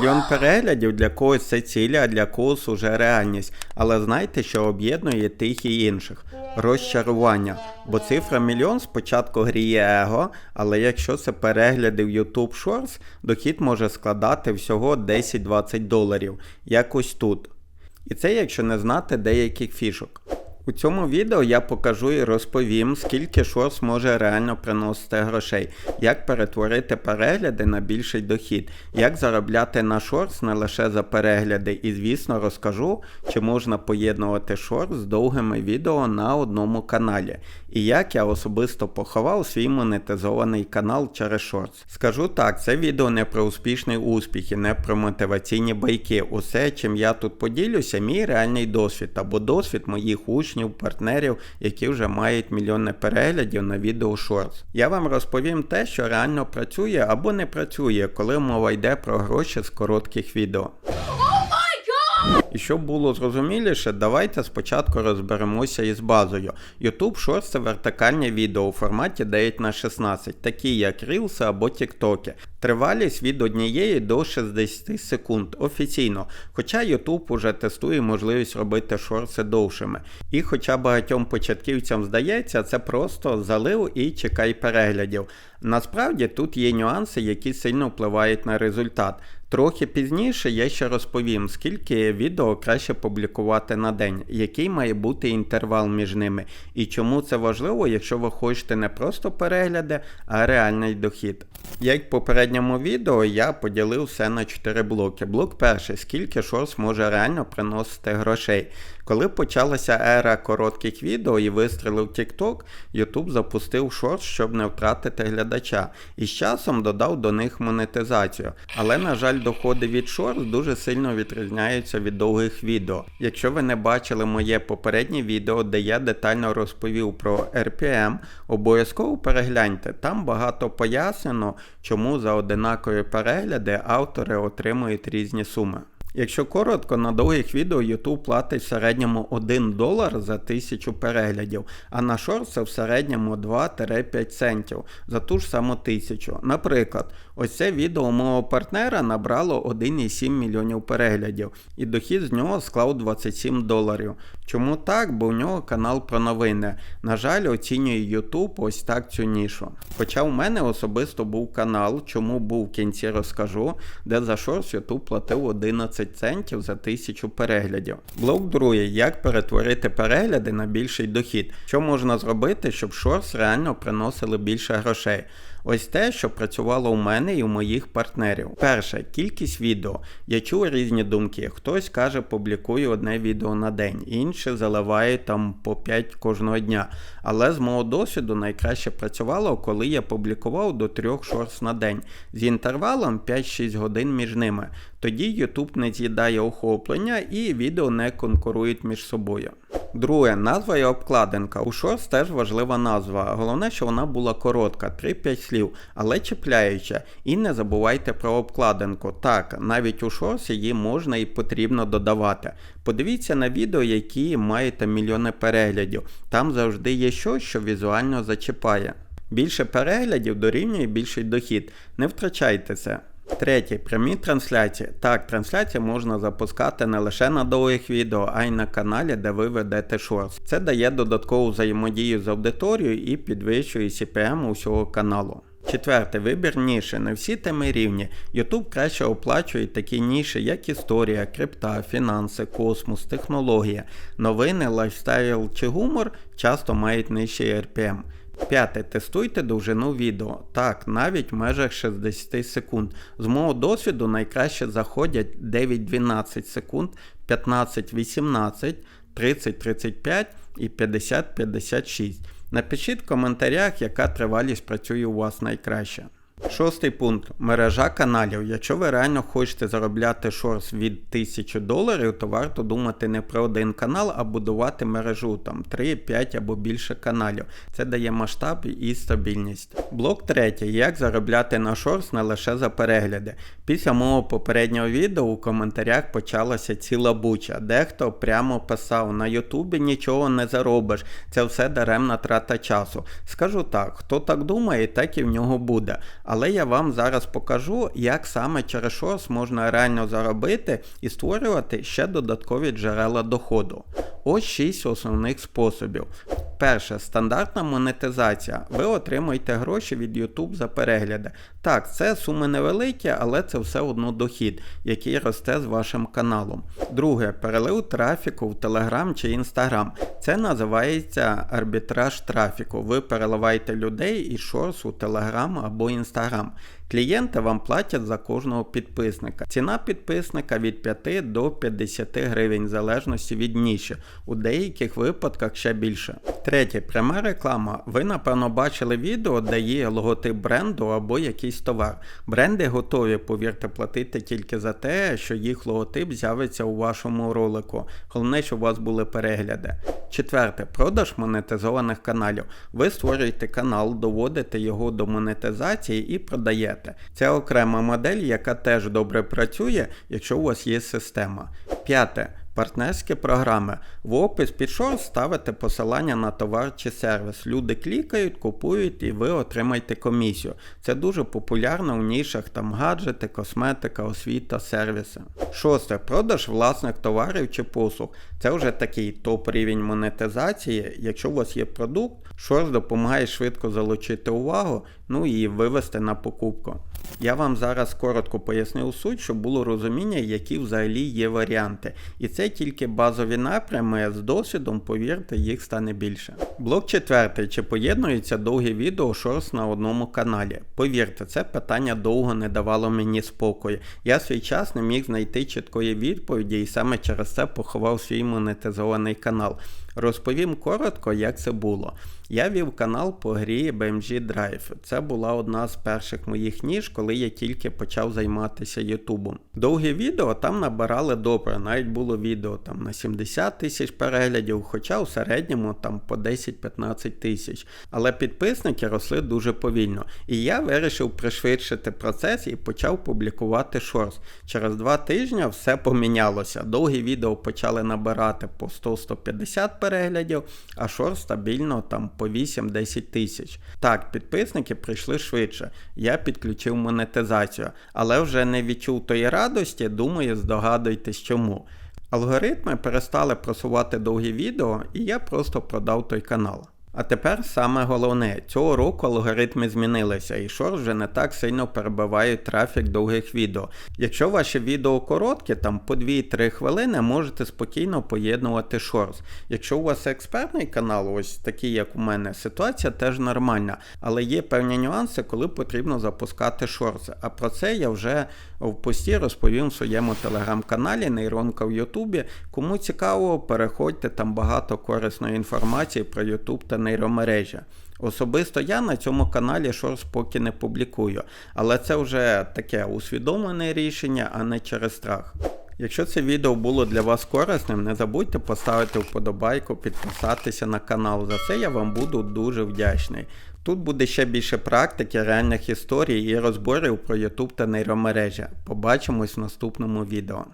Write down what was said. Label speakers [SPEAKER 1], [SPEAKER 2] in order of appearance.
[SPEAKER 1] Мільйон переглядів для когось це ціль, а для когось уже реальність. Але знайте, що об'єднує тих і інших розчарування. Бо цифра мільйон спочатку гріє его, але якщо це перегляди в YouTube Shorts, дохід може складати всього 10-20 доларів, якось тут. І це якщо не знати деяких фішок. У цьому відео я покажу і розповім, скільки шорс може реально приносити грошей, як перетворити перегляди на більший дохід, як заробляти на шорс не лише за перегляди, і, звісно, розкажу, чи можна поєднувати шорс з довгими відео на одному каналі, і як я особисто поховав свій монетизований канал через шорс. Скажу так, це відео не про успішний успіх і не про мотиваційні байки. Усе, чим я тут поділюся, мій реальний досвід або досвід моїх учнів, партнерів, які вже мають мільйони переглядів на відео шорс, Я вам розповім те, що реально працює або не працює, коли мова йде про гроші з коротких відео. І щоб було зрозуміліше, давайте спочатку розберемося із базою. YouTube Shorts це вертикальні відео у форматі 9 на 16 такі як Reels або TikTok. Тривалість від однієї до 60 секунд офіційно. Хоча YouTube уже тестує можливість робити шорти довшими. І хоча багатьом початківцям здається, це просто залив і чекай переглядів. Насправді тут є нюанси, які сильно впливають на результат. Трохи пізніше я ще розповім, скільки відео краще публікувати на день, який має бути інтервал між ними, і чому це важливо, якщо ви хочете не просто перегляди, а реальний дохід. Як в попередньому відео я поділив все на 4 блоки. Блок перший, скільки шорс може реально приносити грошей. Коли почалася ера коротких відео і вистрілив TikTok, YouTube запустив шорт, щоб не втратити глядача, і з часом додав до них монетизацію. Але, на жаль, доходи від шорт дуже сильно відрізняються від довгих відео. Якщо ви не бачили моє попереднє відео, де я детально розповів про RPM, обов'язково перегляньте, там багато пояснено, чому за одинакові перегляди автори отримують різні суми. Якщо коротко, на довгих відео YouTube платить в середньому 1 долар за тисячу переглядів, а на шорт це в середньому 2-5 центів за ту ж саму тисячу. Наприклад, ось це відео мого партнера набрало 1,7 мільйонів переглядів, і дохід з нього склав 27 доларів. Чому так? Бо у нього канал про новини. На жаль, оцінює YouTube ось так цю нішу. Хоча у мене особисто був канал, чому був в кінці розкажу, де за шорс YouTube платив 11 центів за тисячу переглядів. Блок другий, як перетворити перегляди на більший дохід. Що можна зробити, щоб шорс реально приносили більше грошей? Ось те, що працювало у мене і у моїх партнерів. Перше, кількість відео. Я чув різні думки. Хтось каже, публікую одне відео на день, інші заливають там по 5 кожного дня. Але з мого досвіду найкраще працювало, коли я публікував до 3 шорс на день з інтервалом 5-6 годин між ними. Тоді YouTube не з'їдає охоплення і відео не конкурують між собою. Друге, назва і обкладинка. У шорс теж важлива назва. Головне, що вона була коротка, 3-5 слів, але чіпляюча. І не забувайте про обкладинку. Так, навіть у шорс її можна і потрібно додавати. Подивіться на відео, які маєте мільйони переглядів. Там завжди є щось, що візуально зачіпає. Більше переглядів дорівнює більший дохід. Не втрачайте це. Третє. Прямі трансляції. Так, трансляції можна запускати не лише на довгих відео, а й на каналі, де ви ведете шорс. Це дає додаткову взаємодію з аудиторією і підвищує CPM усього каналу. Четверте, вибір ніші. Не всі теми рівні. YouTube краще оплачує такі ніші, як історія, крипта, фінанси, космос, технологія, новини, лайфстайл чи гумор часто мають нижчий RPM. П'яте. Тестуйте довжину відео. Так, навіть в межах 60 секунд. З мого досвіду найкраще заходять 9-12 секунд, 15-18, 30-35 і 50-56. Напишіть в коментарях, яка тривалість працює у вас найкраще. Шостий пункт. Мережа каналів. Якщо ви реально хочете заробляти шорс від 1000 доларів, то варто думати не про один канал, а будувати мережу там 3, 5 або більше каналів. Це дає масштаб і стабільність. Блок третій. Як заробляти на шорс не лише за перегляди. Після мого попереднього відео у коментарях почалася ціла буча. Дехто прямо писав: на Ютубі нічого не заробиш, це все даремна трата часу. Скажу так, хто так думає, так і в нього буде. Але я вам зараз покажу, як саме через щось можна реально заробити і створювати ще додаткові джерела доходу. Ось 6 основних способів. Перше, стандартна монетизація. Ви отримуєте гроші від YouTube за перегляди. Так, це суми невеликі, але це все одно дохід, який росте з вашим каналом. Друге, перелив трафіку в Telegram чи Instagram. Це називається арбітраж трафіку. Ви переливаєте людей із шорс у Telegram або Instagram. Клієнти вам платять за кожного підписника. Ціна підписника від 5 до 50 гривень, в залежності від ніші, у деяких випадках ще більше. Третє, пряма реклама. Ви напевно бачили відео, де є логотип бренду або якийсь товар. Бренди готові, повірте, платити тільки за те, що їх логотип з'явиться у вашому ролику. Головне, щоб у вас були перегляди. Четверте, продаж монетизованих каналів. Ви створюєте канал, доводите його до монетизації і продаєте. Це окрема модель, яка теж добре працює, якщо у вас є система. П'яте. Партнерські програми. В опис під шорт ставите посилання на товар чи сервіс. Люди клікають, купують і ви отримаєте комісію. Це дуже популярно у нішах там гаджети, косметика, освіта, сервіси. Шосте. Продаж власних товарів чи послуг. Це вже такий топ-рівень монетизації. Якщо у вас є продукт, шорт допомагає швидко залучити увагу, ну і вивести на покупку. Я вам зараз коротко пояснив суть, щоб було розуміння, які взагалі є варіанти. І це тільки базові напрями, з досвідом, повірте, їх стане більше. Блок четвертий. Чи поєднується довгі відео шорс на одному каналі? Повірте, це питання довго не давало мені спокою. Я свій час не міг знайти чіткої відповіді і саме через це поховав свій монетизований канал. Розповім коротко, як це було. Я вів канал по грі BMG Drive. Це була одна з перших моїх ніж, коли я тільки почав займатися Ютубом. Довгі відео там набирали добре, навіть було відео там на 70 тисяч переглядів, хоча у середньому там по 10-15 тисяч. Але підписники росли дуже повільно. І я вирішив пришвидшити процес і почав публікувати шорс. Через два тижні все помінялося. Довгі відео почали набирати по 100-150 переглядів, а шорт стабільно там по 8-10 тисяч. Так, підписники прийшли швидше. Я підключив монетизацію, але вже не відчув тої радості, думаю, здогадуйтесь чому. Алгоритми перестали просувати довгі відео, і я просто продав той канал. А тепер саме головне, цього року алгоритми змінилися, і шорт вже не так сильно перебивають трафік довгих відео. Якщо ваші відео короткі, там по 2-3 хвилини, можете спокійно поєднувати шорт. Якщо у вас експертний канал, ось такий як у мене, ситуація теж нормальна, але є певні нюанси, коли потрібно запускати шорти. А про це я вже в пості розповім в своєму телеграм-каналі, нейронка в Ютубі. Кому цікаво, переходьте там багато корисної інформації про Ютуб та нейромережі. Особисто я на цьому каналі шорс поки не публікую, але це вже таке усвідомлене рішення, а не через страх. Якщо це відео було для вас корисним, не забудьте поставити вподобайку, підписатися на канал. За це я вам буду дуже вдячний. Тут буде ще більше практики, реальних історій і розборів про YouTube та нейромережі. Побачимось в наступному відео.